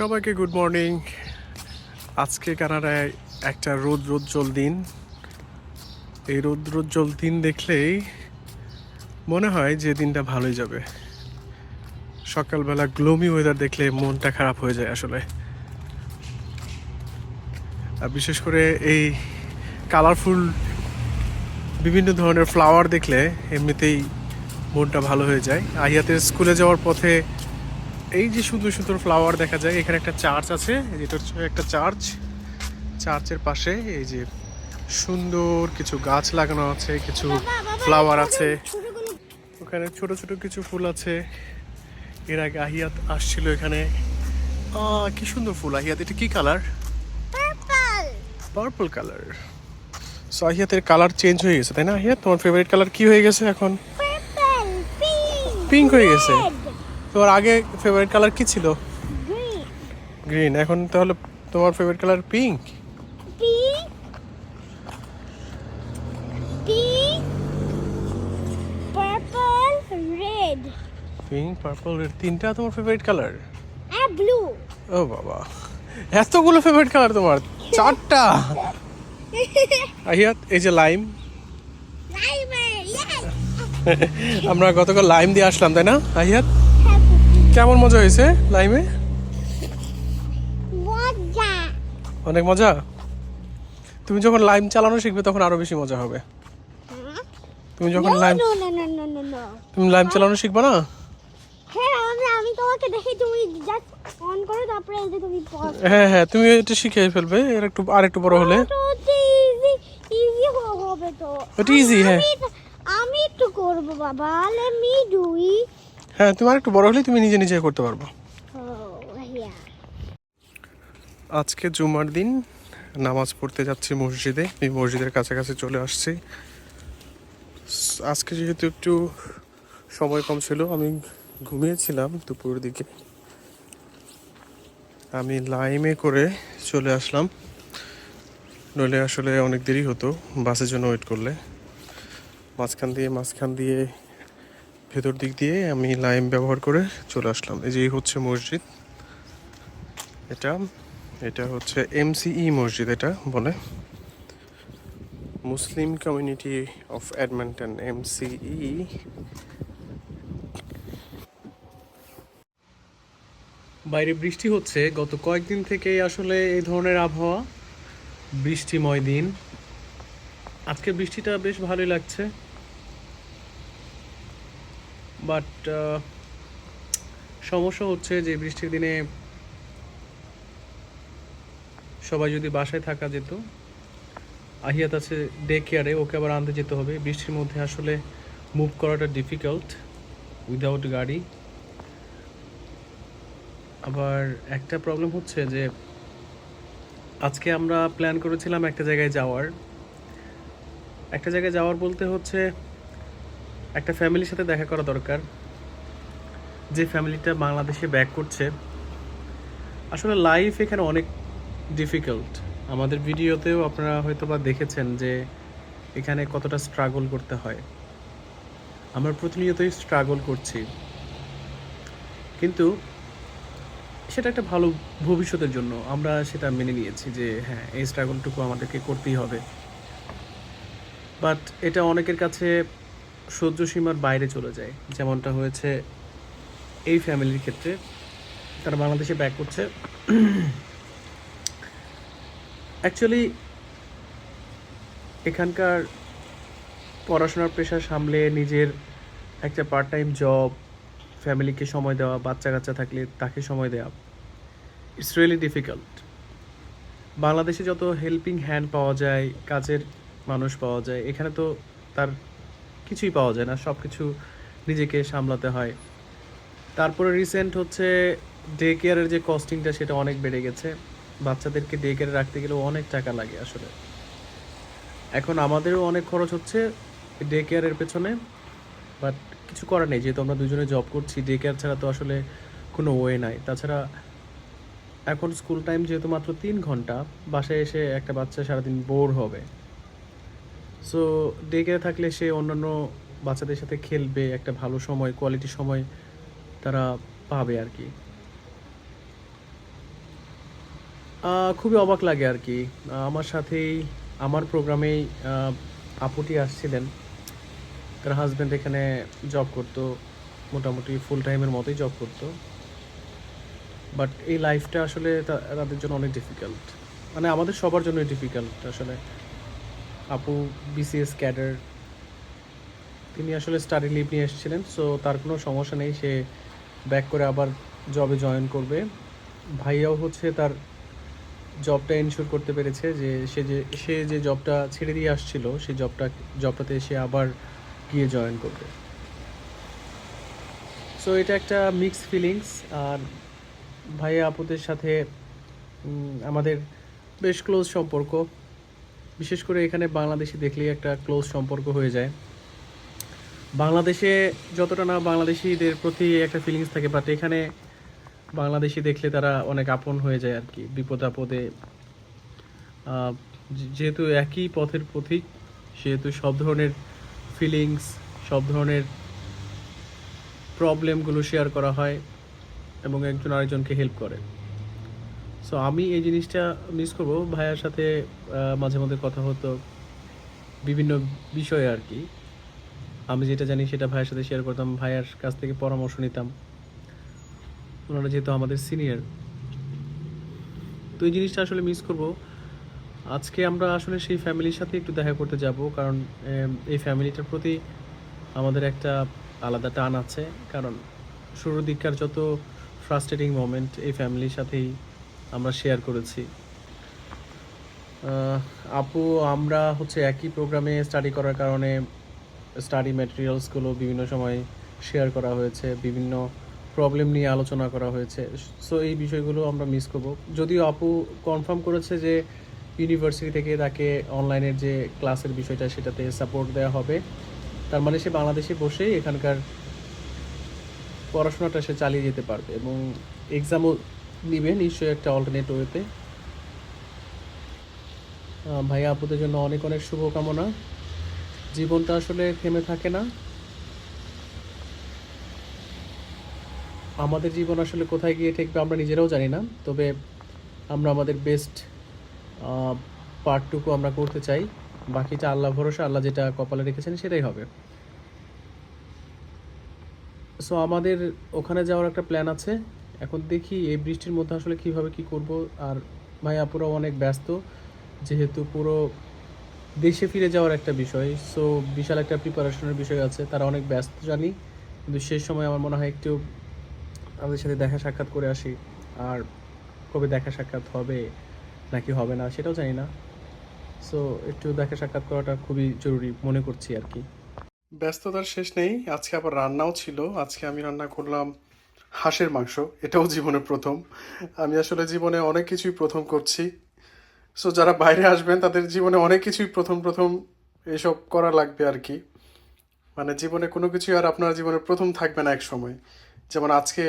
সবাইকে good morning আজকে কানাডায় একটা রৌদ্রোজ্জ্বল দিন। এই রৌদ্রোজ্জ্বল দিন দেখলেই মনে হয় যে দিনটা ভালোই যাবে। সকালবেলা গ্লোমি ওয়েদার দেখলে মনটা খারাপ হয়ে যায় আসলে। আর বিশেষ করে এই কালারফুল বিভিন্ন ধরনের ফ্লাওয়ার দেখলে এমনিতেই মনটা ভালো হয়ে যায়। আহিয়াতের স্কুলে যাওয়ার পথে এই যে সুন্দর সুন্দর ফ্লাওয়ার দেখা যায় এখানে একটা চার্চ আছে যেটা হচ্ছে একটা চার্চ চার্চের পাশে এই যে সুন্দর কিছু গাছ লাগানো আছে কিছু ফ্লাওয়ার আছে। ওখানে ছোট ছোট কিছু ফুল আছে। এর আগে আহিয়াত আসছিল এখানে। আহ, কি সুন্দর ফুল আহিয়াত এটা কি কালার পার্পল কালার সো আহিয়াতের কালার চেঞ্জ হয়ে গেছে তাই না আহিয়াত? তোমার ফেভারিট কালার কি হয়ে গেছে এখন? পিঙ্ক হয়ে গেছে। তোমার আগে ফেভারিট কালার কি ছিল? গ্রিন এখন তাহলে তোমার favourite colour pink pink pink purple red pink purple red তিনটা তোমার ফেভারিট কালার ব্লু ও বাবা। এতগুলো ফেভারিট কালার তোমার। চারটা। আহিয়াত এই যে লাইম আমরা গতকাল লাইম দিয়ে আসলাম তাই না? আহিয়াত? কেমন মজা হয়েছে লাইমে? অনেক মজা? তুমি যখন লাইম চালানো শিখবে তখন আরও বেশি মজা হবে। তুমি যখন লাইম তুমি লাইম চালানো শিখবে না? হ্যাঁ আমি তোমাকে দেখি তুমি জাস্ট অন করো তারপরে এই যে তুমি হ্যাঁ হ্যাঁ তুমি এটা শিখে ফেলবে এর একটু আর একটু বড় হলে। ইজি ইজি হবে তো। ওটা easy, হ্যাঁ। আমি- আমি একটু করব বাবা। লেট মি ডু ইট হ্যাঁ তুমি আর একটু বড় হলে তুমি নিজে নিজে করতে পারব। আজকে জুমার দিন, নামাজ পড়তে যাচ্ছি মসজিদে এই মসজিদের কাছাকাছি চলে আসছি। আজকে যেহেতু একটু সময় কম ছিল, আমি ঘুমিয়েছিলাম দুপুরের দিকে। আমি লাইমে করে চলে আসলাম। নইলে আসলে অনেক দেরি হতো, বাসের জন্য ওয়েট করলে। মাঝখান দিয়ে মাঝখান দিয়ে ভেতর দিক দিয়ে আমি লাইম ব্যবহার করে চলে আসলাম। এই যে হচ্ছে মসজিদ। এটা এটা হচ্ছে এমসিই মসজিদ এটা বলে। Muslim community of Edmonton MCE বাইরে বৃষ্টি হচ্ছে। গত কয়েকদিন থেকেই আসলে এই ধরনের আবহাওয়া। বৃষ্টিময় দিন। আজকে বৃষ্টিটা বেশ ভালোই লাগছে। বাট সমস্যা হচ্ছে যে বৃষ্টির দিনে সবাই যদি বাসায় থাকা যেত, আহিয়াত আছে ডে কেয়ারে ওকে আবার আনতে যেতে হবে। বৃষ্টির মধ্যে আসলে মুভ করাটা ডিফিকাল্ট উইদাউট গাড়ি। আবার একটা প্রবলেম হচ্ছে যে আজকে আমরা প্ল্যান করেছিলাম একটা জায়গায় যাওয়ার। একটা জায়গায় যাওয়ার বলতে হচ্ছে একটা ফ্যামিলির সাথে দেখা করা দরকার। যে ফ্যামিলিটা বাংলাদেশে ব্যাক করছে। আসলে লাইফ এখানে অনেক ডিফিকাল্ট আমাদের ভিডিওতেও আপনারা হয়তো বা দেখেছেন যে এখানে কতটা স্ট্রাগল করতে হয়। আমরা প্রতিনিয়তই স্ট্রাগল করছি। কিন্তু সেটা একটা ভালো ভবিষ্যতের জন্য আমরা সেটা মেনে নিয়েছি যে হ্যাঁ এই স্ট্রাগলটুকু আমাদেরকে করতেই হবে। বাট এটা অনেকের কাছে সহ্য সীমার বাইরে চলে যায়। যেমনটা হয়েছে এই ফ্যামিলির ক্ষেত্রে। তারা বাংলাদেশে ব্যাক করছে। অ্যাকচুয়ালি এখানকার পড়াশোনার পেশা সামলে নিজের একটা পার্ট টাইম জব ফ্যামিলিকে সময় দেওয়া বাচ্চা কাচ্চা থাকলে তাকে সময় দেওয়া ইটস রিয়েলি ডিফিকাল্ট বাংলাদেশে যত হেল্পিং হ্যান্ড পাওয়া যায়, কাজের মানুষ পাওয়া যায়, এখানে তো তার কিছুই পাওয়া যায় না সব কিছু নিজেকে সামলাতে হয়। তারপরে রিসেন্ট হচ্ছে ডে কেয়ারের যে কস্টিংটা সেটা অনেক বেড়ে গেছে। বাচ্চাদেরকে ডে কেয়ারে রাখতে গেলেও অনেক টাকা লাগে আসলে। এখন আমাদেরও অনেক খরচ হচ্ছে ডে কেয়ারের পেছনে বাট কিছু করার নেই। যেহেতু আমরা দুজনে জব করছি ডে কেয়ার ছাড়া তো আসলে কোনো ওয়ে নাই। তাছাড়া এখন স্কুল টাইম যেহেতু মাত্র তিন ঘণ্টা, বাসায় এসে একটা বাচ্চা সারাদিন বোর হবে। সো ডে কেয়ারে থাকলে সে অন্যান্য বাচ্চাদের সাথে খেলবে, একটা ভালো সময় কোয়ালিটি সময় তারা পাবে আর কি। খুবই অবাক লাগে আর কি। আমার সাথেই, আমার প্রোগ্রামেই আপুটি আসছিলেন। তার হাজব্যান্ড এখানে জব করতো, মোটামুটি ফুল টাইমের মতোই জব করতো। বাট এই লাইফটা আসলে তাদের জন্য অনেক ডিফিকাল্ট মানে আমাদের সবার জন্যই ডিফিকাল্ট আসলে। আপু বিসিএস ক্যাডার তিনি আসলে স্টাডি লিভ নিয়ে এসেছিলেন সো তার কোনো সমস্যা নেই, সে ব্যাক করে আবার জবে জয়েন করবে। ভাইয়াও হচ্ছে তার জবটা এনশিওর করতে পেরেছে যে সে যে সে যে জবটা ছেড়ে দিয়ে আসছিল সেই জবটা জবটাতে সে আবার গিয়ে জয়েন করবে। সো এটা একটা মিক্সড ফিলিংস আর ভাইয়া আপুদের সাথে আমাদের বেশ ক্লোজ সম্পর্ক। বিশেষ করে এখানে বাংলাদেশি দেখলেই একটা ক্লোজ সম্পর্ক হয়ে যায়। বাংলাদেশে যতটা না বাংলাদেশিদের প্রতি একটা ফিলিংস থাকে বাট এখানে বাংলাদেশি দেখলে তারা অনেক আপন হয়ে যায় আর কি বিপদ আপদে যেহেতু একই পথের পথিক, সেহেতু সব ধরনের ফিলিংস সব ধরনের প্রবলেমগুলো শেয়ার করা হয় এবং একজন আরেকজনকে হেল্প করে। সো আমি এই জিনিসটা মিস করব। ভাইয়ার সাথে মাঝে মধ্যে কথা হতো বিভিন্ন বিষয়ে আর কি। আমি যেটা জানি সেটা ভাইয়ের সাথে শেয়ার করতাম, ভাইয়ার কাছ থেকে পরামর্শ নিতাম। ওনারা যেহেতু আমাদের সিনিয়র তো এই জিনিসটা আসলে মিস করব। আজকে আমরা আসলে সেই ফ্যামিলির সাথে একটু দেখা করতে যাব, কারণ এই ফ্যামিলিটার প্রতি আমাদের একটা আলাদা টান আছে। কারণ শুরুর দিককার যত ফ্রাস্ট্রেটিং মোমেন্ট এই ফ্যামিলির সাথেই আমরা শেয়ার করেছি। আপু, আমরা হচ্ছে একই প্রোগ্রামে স্টাডি করার কারণে স্টাডি ম্যাটেরিয়ালসগুলো বিভিন্ন সময় শেয়ার করা হয়েছে, বিভিন্ন প্রবলেম নিয়ে আলোচনা করা হয়েছে। সো এই বিষয়গুলো আমরা মিস করব। যদিও আপু কনফার্ম করেছে যে ইউনিভার্সিটি থেকে তাকে অনলাইনের যে ক্লাসের বিষয়টা সেটাতে সাপোর্ট দেওয়া হবে। তার মানে সে বাংলাদেশে বসেই এখানকার পড়াশোনাটা সে চালিয়ে যেতে পারবে এবং এক্সামও নিবে নিশ্চয়ই একটা অল্টারনেট ওয়েতে ভাইয়া আপুদের জন্য অনেক অনেক শুভকামনা। জীবনটা আসলে থেমে থাকে না। আমাদের জীবন আসলে কোথায় গিয়ে ঠেকবে আমরা নিজেরাও জানি না, তবে আমরা আমাদের বেস্ট পার্টটুকু আমরা করতে চাই। বাকিটা আল্লাহ ভরসা, আল্লাহ যেটা কপালে রেখেছেন, সেটাই হবে। সো আমাদের ওখানে যাওয়ার একটা প্ল্যান আছে। এখন দেখি এই বৃষ্টির মধ্যে আসলে কীভাবে কি করব। আর ভাই, আপুরাও অনেক ব্যস্ত, যেহেতু পুরো দেশে ফিরে যাওয়ার একটা বিষয় সো বিশাল একটা প্রিপারেশনের বিষয় আছে, তারা অনেক ব্যস্ত জানি, কিন্তু সেই সময় আমার মনে হয় একটু তাদের সাথে দেখা সাক্ষাৎ করে আসি, আর কবে দেখা সাক্ষাৎ হবে, নাকি হবে না, সেটাও জানি না। সো একটু দেখা সাক্ষাৎ করাটা খুবই জরুরি মনে করছি আর কি। ব্যস্ততার শেষ নেই, আজকে আবার রান্নাও ছিল, আজকে আমি রান্না করলাম হাঁসের মাংস, এটাও জীবনে প্রথম। আমি আসলে জীবনে অনেক কিছুই প্রথম করছি। সো যারা বাইরে আসবেন, তাদের জীবনে অনেক কিছুই প্রথম প্রথম এসব করা লাগবে আর কি। মানে জীবনে কোনো কিছুই আর আপনার জীবনে প্রথম থাকবে না এক সময় যেমন আজকে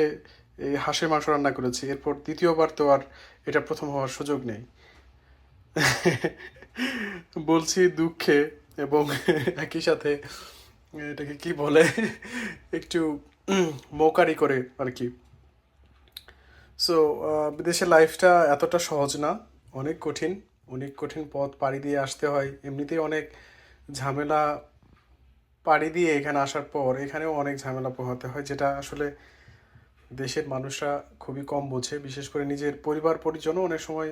এই হাঁসের মাংস রান্না করেছি, এরপর দ্বিতীয়বার তো আর এটা প্রথম হওয়ার সুযোগ নেই। বলছি দুঃখে এবং একই সাথে এটাকে কি বলে? একটু মৌকারি করে আর কি। সো বিদেশের লাইফটা এতটা সহজ না। অনেক কঠিন অনেক কঠিন পথ পাড়ি দিয়ে আসতে হয়। এমনিতেই অনেক ঝামেলা পাড়ি দিয়ে এখানে আসার পর এখানেও অনেক ঝামেলা পোহাতে হয়, যেটা আসলে দেশের মানুষরা খুবই কম বোঝে। বিশেষ করে নিজের পরিবার, পরিজনও অনেক সময়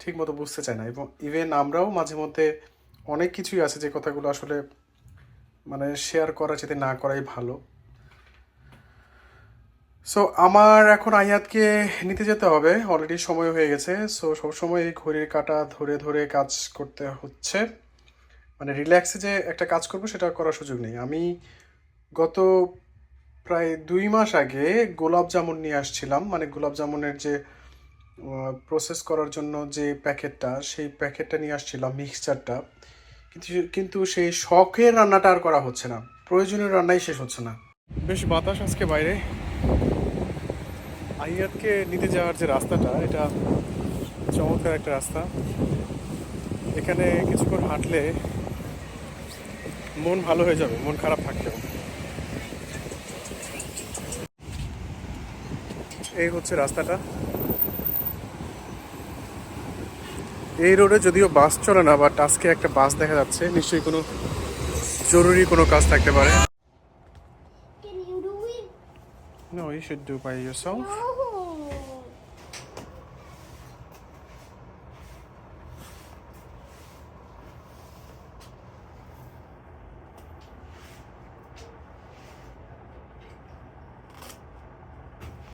ঠিক মতো বুঝতে চায় না। এবং ইভেন আমরাও মাঝে মধ্যে অনেক কিছুই আছে যে কথাগুলো আসলে মানে শেয়ার করা যেতে না করাই ভালো। সো আমার এখন আয়াতকে নিতে যেতে হবে। অলরেডি সময় হয়ে গেছে। সো সবসময় এই ঘড়ির কাঁটা ধরে ধরে কাজ করতে হচ্ছে। মানে রিল্যাক্সে যে একটা কাজ করব, সেটা করার সুযোগ নেই। আমি গত প্রায় দুই মাস আগে গোলাপ জামুন নিয়ে আসছিলাম। মানে গোলাপ জামুনের যে প্রসেস করার জন্য যে প্যাকেটটা, সেই প্যাকেটটা নিয়ে আসছিলাম মিক্সচারটা কিন্তু সেই শখের রান্নাটা আর করা হচ্ছে না। প্রয়োজনীয় রান্নাই শেষ হচ্ছে না। বেশ বাতাস আজকে বাইরে। আইয়াতকে নিতে যাওয়ার যে রাস্তাটা, এটা চমৎকার একটা রাস্তা। এখানে কিছুক্ষণ হাঁটলে মন ভালো হয়ে যাবে, মন খারাপ থাকলেও এই হচ্ছে রাস্তাটা। এই রোডে যদিও বাস চলে না বাট আজকে একটা বাস দেখা যাচ্ছে নিশ্চয়ই কোনো জরুরি কোনো কাজ থাকতে পারে? No, you should do by yourself. No.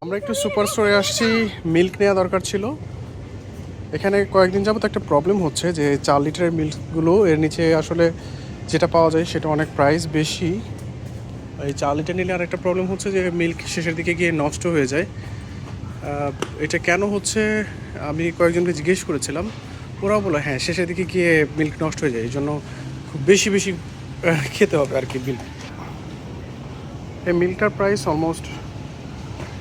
আমরা একটু সুপার স্টোরে আসছি মিল্ক নেওয়া দরকার ছিল এখানে কয়েকদিন যাবত একটা প্রবলেম হচ্ছে যে চার লিটারের মিল্কগুলো এর নিচে আসলে যেটা পাওয়া যায় সেটা অনেক প্রাইস বেশি। এই চার লিটার নিলে আর একটা প্রবলেম হচ্ছে যে মিল্ক শেষের দিকে গিয়ে নষ্ট হয়ে যায়। এটা কেন হচ্ছে? আমি কয়েকজনকে জিজ্ঞেস করেছিলাম। ওরাও বলো হ্যাঁ শেষের দিকে গিয়ে মিল্ক নষ্ট হয়ে যায়। এই জন্য খুব বেশি বেশি খেতে হবে আর কি মিল্ক এই মিল্কটার প্রাইস অলমোস্ট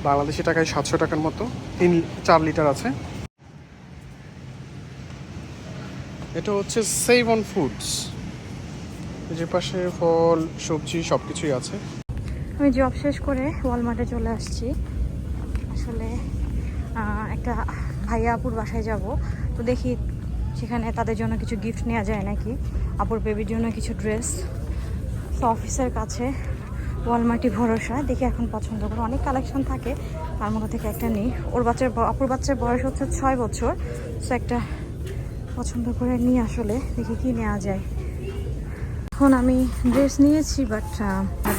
বাংলাদেশি টাকায় সাতশো টাকার মতো। তিন, চার লিটার আছে। এটা হচ্ছে সেভ অন ফুডস যে পাশে ফল, সবজি সব কিছুই আছে। আমি জব শেষ করে ওয়ালমার্টে চলে আসছি। আসলে একটা ভাইয়া আপুর বাসায় যাব। তো দেখি সেখানে তাদের জন্য কিছু গিফট নেওয়া যায় নাকি। আপুর বেবির জন্য কিছু ড্রেস তো অফিসের কাছে ওয়ালমার্টই ভরসা। দেখি এখন পছন্দ করে। অনেক কালেকশন থাকে। তার মধ্যে থেকে একটা নেই। ওর বাচ্চার আপুর বাচ্চার বয়স হচ্ছে ছয় বছর। সো একটা পছন্দ করে নিয়ে আসলে, দেখি কি নেওয়া যায়। এখন আমি ড্রেস নিয়েছি বাট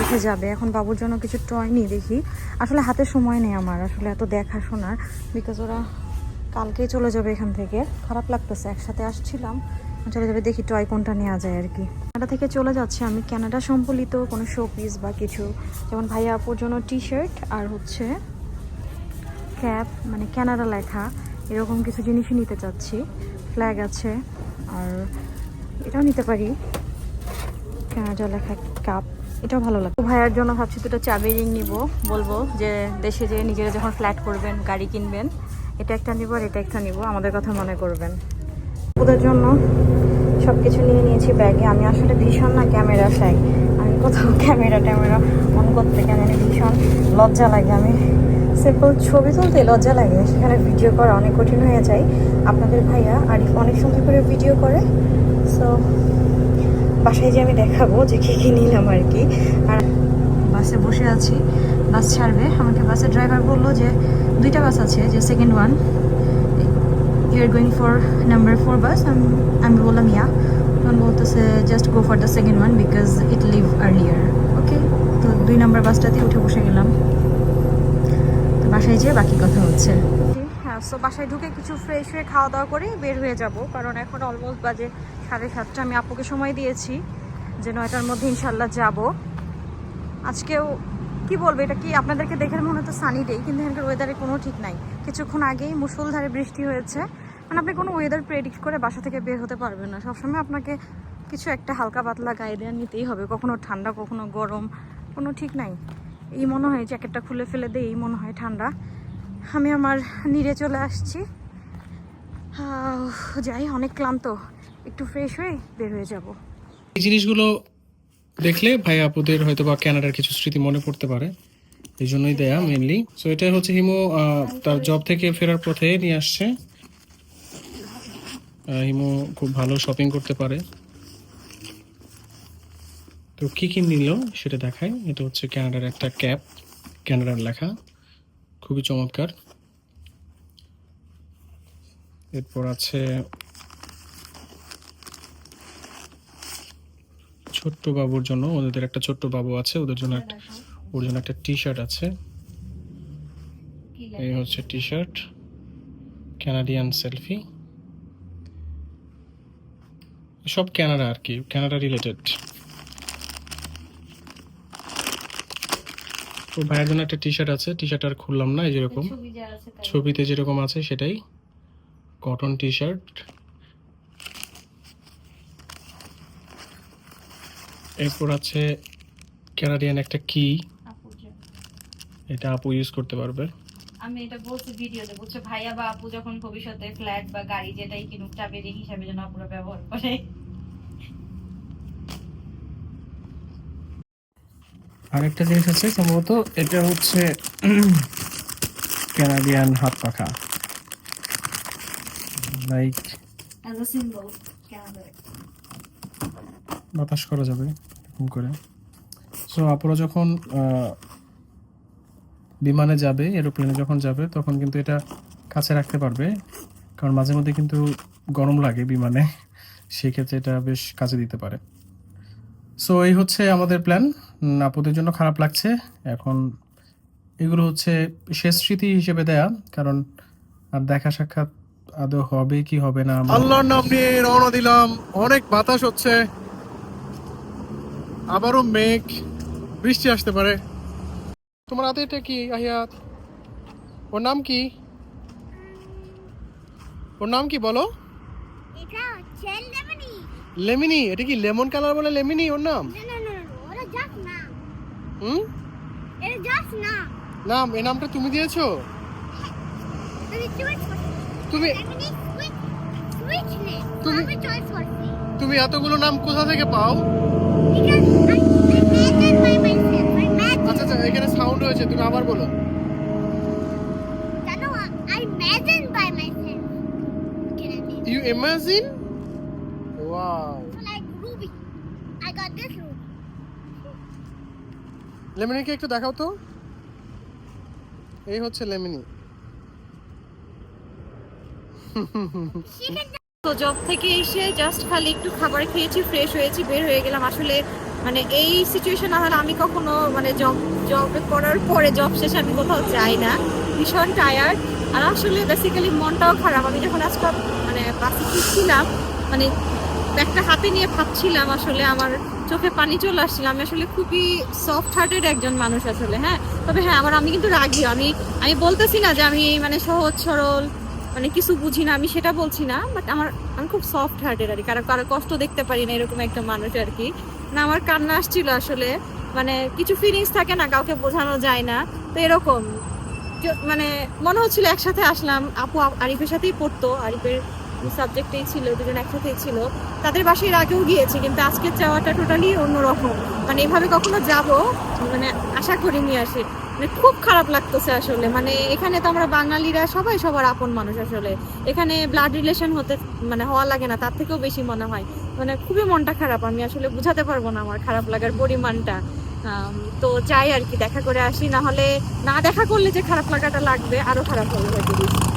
দেখে যাবে। এখন বাবুর জন্য কিছু টয় নিই দেখি। আসলে হাতে সময় নেই আমার, আসলে এত দেখাশোনার বিকজ ওরা কালকেই চলে যাবে এখান থেকে। খারাপ লাগতেছে, একসাথে আসছিলাম, চলে যাবে, দেখি টয় কোনটা নেওয়া যায় আর কি। কানাডা থেকে চলে যাচ্ছে আমি, কানাডা সম্বলিত কোনো শো পিস বা কিছু। যেমন ভাইয়া আপুর জন্য টি শার্ট আর হচ্ছে ক্যাপ মানে ক্যানাডা লেখা, এরকম কিছু জিনিসই নিতে চাচ্ছি। ফ্ল্যাগ আছে। আর এটাও নিতে পারি। কানাডা লেখা কাপ। এটাও ভালো লাগে। ভাইয়ার জন্য ভাবছি দুটো চাবি রিং নিব। বলব যে দেশে যেয়ে নিজেরা যখন ফ্ল্যাট করবেন, গাড়ি কিনবেন, এটা একটা নিব আর এটা একটা নিব। আমাদের কথা মনে করবেন। ওদের জন্য সব কিছু নিয়ে নিয়েছি ব্যাগে। আমি আসলে ভীষণ না ক্যামেরা চাই আমি কোথাও ক্যামেরা ট্যামেরা অন করতে কেন ভীষণ লজ্জা লাগে। আমি সিম্পল ছবি তুলতে লজ্জা লাগে। সেখানে ভিডিও করা অনেক কঠিন হয়ে যায়। আপনাদের ভাইয়া আর অনেক সুন্দর করে ভিডিও করে। সো বাসায় যে আমি দেখাবো যে কী কী নিলাম আর কি। আর বাসে বসে আছি, বাস ছাড়বে। আমাকে বাসের ড্রাইভার বলল যে, দুইটা বাস আছে, যে second one you are going for number four bus আমি বললাম ইয়া তখন বলতেছে just go for the second one because it leave earlier okay তো দুই নাম্বার বাসটাতে উঠে বসে গেলাম। বাসায় যেয়ে বাকি কথা হচ্ছে। হ্যাঁ সো বাসায় ঢুকে কিছু ফ্রেশ হয়ে খাওয়া দাওয়া করে বের হয়ে যাব, কারণ এখন অলমোস্ট বাজে সাড়ে সাতটা। আমি আপুকে সময় দিয়েছি যে নয়টার মধ্যে ইনশাল্লাহ যাব। আজকেও কি বলব, এটা কি আপনাদেরকে দেখে মনে হতো সানি ডে কিন্তু এখানকার ওয়েদারে কোনো ঠিক নাই। কিছুক্ষণ আগেই মুসলধারে বৃষ্টি হয়েছে। মানে আপনি কোনো ওয়েদার প্রেডিক্ট করে বাসা থেকে বের হতে পারবেন না। সবসময় আপনাকে কিছু একটা হালকা পাতলা গায়ে দেওয়া নিতেই হবে, কখনো ঠান্ডা, কখনো গরম, কোনো ঠিক নাই। এই মনে হয় জ্যাকেটটা খুলে ফেলে দেয় এই মনে হয় ঠান্ডা। আমি আমার নিরে চলে আসছি। যাই, অনেক ক্লান্ত। একটু ফ্রেশ হয়ে বের হয়ে যাব। এই জিনিসগুলো দেখলে ভাই আপুদের হয়তো বা ক্যানাডার কিছু স্মৃতি মনে পড়তে পারে। এই জন্যই দেয়া মেনলি সো এটা হচ্ছে হিমো তার জব থেকে ফেরার পথে নিয়ে আসছে। হিমো খুব ভালো শপিং করতে পারে। তো কি কি নিল সেটা দেখায় এটা হচ্ছে ক্যানাডার একটা ক্যাপ ক্যানাডার লেখা। খুবই চমৎকার। এরপর আছে ছোট্ট বাবুর জন্য, ওদের একটা ছোট্ট বাবু আছে, ওদের জন্য একটা ওর জন্য একটা টি শার্ট আছে। এই হচ্ছে টি শার্ট ক্যানাডিয়ান সেলফি সব ক্যানাডা আর কি ক্যানাডা রিলেটেড তো ভাইয়ের জন্য একটা টি শার্ট আছে। টি শার্ট আর খুললাম না এই যেরকম। ছবিতে যেরকম আছে সেটাই। কটন টি শার্ট এরপর আছে ক্যানাডিয়ান একটা কি এটা আপু ইউজ করতে পারবে। আমি এটা বলছি ভিডিওতে বলছে ভাইয়া বা আপু যখন ভবিষ্যতে ফ্ল্যাট বা গাড়ি যেটাই কিনুক চাবি রিং হিসাবে যেন আপুরা ব্যবহার করে। আরেকটা জিনিস আছে সম্ভবত এটা হচ্ছে ক্যানাডিয়ান হাত পাখা। লাইক বাতাস করা যাবে এরকম করে। সো আপুরা যখন আহ, বিমানে যাবে এরোপ্লেনে যখন যাবে তখন কিন্তু এটা কাছে রাখতে পারবে। কারণ মাঝে মধ্যে কিন্তু গরম লাগে বিমানে সেক্ষেত্রে এটা বেশ কাজে দিতে পারে। সো এই হচ্ছে আমাদের প্ল্যান আপুদের জন্য খারাপ লাগছে। এখন এগুলো হচ্ছে শেষ স্মৃতি হিসেবে দেয়া কারণ আর দেখা সাক্ষাৎ আদৌ হবে কি হবে না আল্লাহর নাম নিয়ে রওনা দিলাম। অনেক বাতাস হচ্ছে। আবারও মেঘ বৃষ্টি আসতে পারে। তোমার হাতে এটা কি আহিয়াত ওর নাম কি? ওর নাম কি বলো? এটা হচ্ছে লেমনি এটা কি লেমন কালার বলে লেমিনি ওর নাম? হুম? নাম। এই নামটা তুমি দিয়েছ? তুমি তুমি- তুমি এতগুলো নাম কোথা থেকে পাও? আচ্ছা আচ্ছা এখানে সাউন্ড হয়েছে তুমি আবার বলো। জানো I So like Ruby. I got this Ruby. লেমিনিকে একটু দেখাও তো। এই হচ্ছে লেমিনি তো জব থেকে এসে জাস্ট খালি একটু খাবার খেয়েছি ফ্রেশ হয়েছি বের হয়ে গেলাম। আসলে মানে এই সিচুয়েশন না হলে আমি কখনো মানে জব জব করার পরে জব শেষে আমি কোথাও যাই না। ভীষণ টায়ার্ড আর আসলে বেসিক্যালি মনটাও খারাপ। আমি যখন আজকে মানে বাসে ছিলাম মানে একটা হাতে নিয়ে ভাবছিলাম আসলে আমার চোখে পানি চলে আসছিল। আমি আসলে খুবই সফট হার্টেড একজন মানুষ আসলে হ্যাঁ? তবে হ্যাঁ আমার, আমি কিন্তু রাগি। আমি আমি বলতেছি না যে আমি মানে সহজ, সরল মানে কিছু বুঝি না, আমি সেটা বলছি না বাট আমার, আমি খুব সফট হার্টেড আর কি। কারও কারও কষ্ট দেখতে পারি না এরকম একটা মানুষ আর কি। না আমার কান্না আসছিল আসলে মানে কিছু ফিলিংস থাকে না, কাউকে বোঝানো যায় না, তো এরকম। মানে মনে হচ্ছিল একসাথে আসলাম, আপু আরিফের সাথেই পড়তো, আরিফের সাবজেক্টেই ছিল, দুজন একসাথেই ছিল। তাদের বাসায় আগেও গিয়েছে, কিন্তু আজকের যাওয়াটা টোটালি অন্যরকম। মানে এভাবে কখনো যাব মানে আশা করিনি আসে মানে খুব খারাপ লাগতেছে আসলে। মানে এখানে তো আমরা বাঙালিরা সবাই সবার আপন মানুষ আসলে। এখানে ব্লাড রিলেশন হতে মানে হওয়া লাগে না, তার থেকেও বেশি মনে হয়। মানে খুবই মনটা খারাপ, আমি আসলে বুঝাতে পারব না আমার খারাপ লাগার পরিমাণটা। তো চাই আর কি, দেখা করে আসি। না হলে না দেখা করলে যে খারাপ লাগাটা লাগবে, আরও খারাপ হবে হয়তো।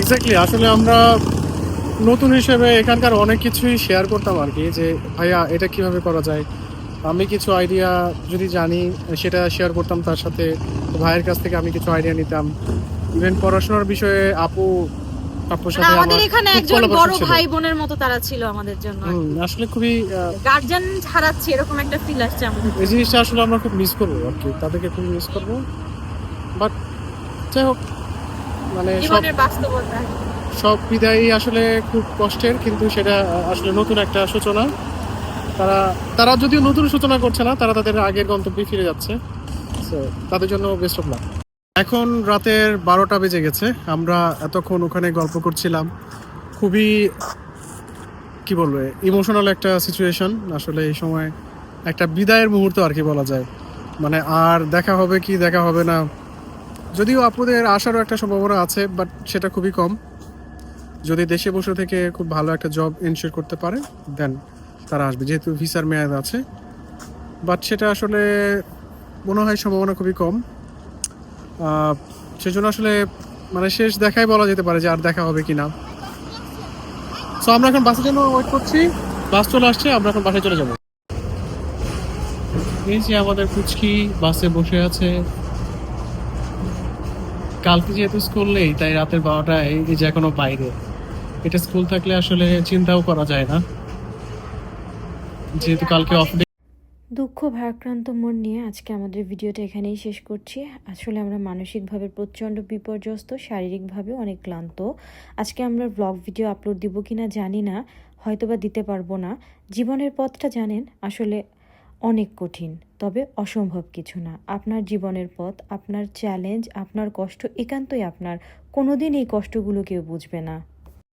এক্স্যাক্টলি আসলে আমরা নতুন হিসেবে এখানকার অনেক কিছুই শেয়ার করতাম আর কি যে ভাইয়া এটা কীভাবে করা যায়? আমি কিছু আইডিয়া যদি জানি সেটা শেয়ার করতাম তার সাথে ভাইয়ের কাছ থেকে আমি কিছু আইডিয়া নিতাম। ইভেন পড়াশোনার বিষয়ে আপু আপুর সাথে আমাদের এখানে একজন বড় ভাই বোনের মতো তারা ছিল আমাদের জন্য আসলে খুবই আহ, গার্জিয়ান হারাচ্ছে এরকম একটা ফিল আসছে আমাদের এই জিনিসটা আসলে আমরা খুব মিস করব আর কি তাদেরকে খুব মিস করব। বাট যাই হোক মানে সব বিদায়ই আসলে খুব কষ্টের কিন্তু সেটা আসলে নতুন একটা সূচনা। তারা তারা যদিও নতুন সূচনা করছে না তারা তাদের আগের গন্তব্যে ফিরে যাচ্ছে। তাদের জন্য বেস্ট অফ লাক এখন রাতের বারোটা বেজে গেছে। আমরা এতক্ষণ ওখানে গল্প করছিলাম। খুবই কি বলব ইমোশনাল একটা সিচুয়েশন আসলে এই সময় একটা বিদায়ের মুহূর্ত আর কি বলা যায়। মানে আর দেখা হবে কি দেখা হবে না যদিও আপুদের আসারও একটা সম্ভাবনা আছে বাট সেটা খুবই কম। যদি দেশে বসে থেকে খুব ভালো একটা জব এনশিওর করতে পারে দেন তারা আসবে, যেহেতু ভিসার মেয়াদ আছে। বাট সেটা আসলে মনে হয় সম্ভাবনা খুবই কম। সেজন্য আসলে মানে শেষ দেখাই বলা যেতে পারে যে আর দেখা হবে কি না সো আমরা এখন বাসের জন্য ওয়েট করছি। বাস চলে আসছে, আমরা এখন বাসে চলে যাব। এই যে আমাদের কুচকি বাসে বসে আছে। কালকে যেহেতু স্কুল নেই, তাই রাতের বারোটায় যে এখনও বাইরে। এটা স্কুল থাকলে আসলে চিন্তাও করা যায় না। যেহেতু কালকে অফ দুঃখ ভারাক্রান্ত মন নিয়ে আজকে আমাদের ভিডিওটা এখানেই শেষ করছি। আসলে আমরা মানসিকভাবে প্রচণ্ড বিপর্যস্ত শারীরিকভাবে অনেক ক্লান্ত। আজকে আমরা ব্লগ ভিডিও আপলোড দিব কিনা জানি না, হয়তোবা দিতে পারব না। জীবনের পথটা জানেন, আসলে অনেক কঠিন, তবে অসম্ভব কিছু না। আপনার জীবনের পথ, আপনার চ্যালেঞ্জ আপনার কষ্ট একান্তই আপনার। কোনোদিন এই কষ্টগুলো কেউ বুঝবে না।